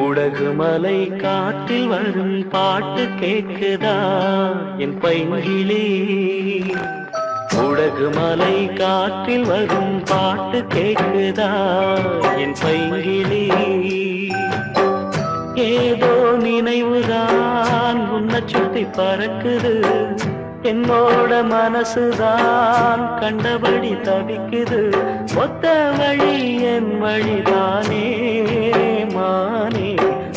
உடகுமலை காற்றில் வரும் பாட்டு கேட்குதா என் பைங்கிளி. உடகுமலை காற்றில் வரும் பாட்டு கேட்குதா என் பைங்கிலே ஏதோ நினைவுதான் உன்னை சுத்தி பறக்குது. என்னோட மனசுதான் கண்டபடி தவிக்குது. ஒத்த வழி என் வழிதானே மானே.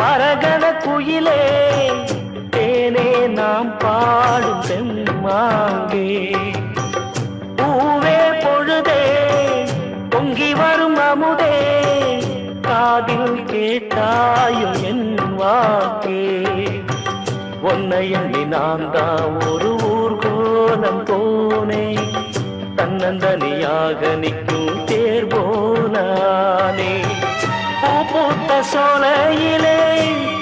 மரகத குயிலே தேனே நாம் பாடும் செம்மாங்கே பூவே பொழுதே பொங்கி வரும் அமுதே காதில் கேட்டாயும் என் வாக்கே. உன்னை எண்ணி நான் தான் ஒரு ஊர்கோலம் போனேன் தன்னந்தனியாக நிற்கும் தேர்போனானே பூ பூத்த சோலையிலே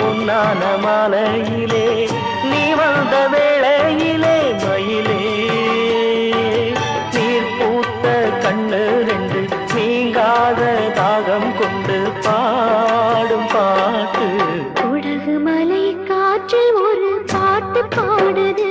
பொன்னான மாலையிலே நீ வந்த வேளையிலே மயிலே. நீர் பூத்த கண்ணு ரெண்டு நீங்காத தாகம் கொண்டு பாடும் பாட்டு. உலகு மலை காற்றில் ஒரு பாட்டு பாடுது.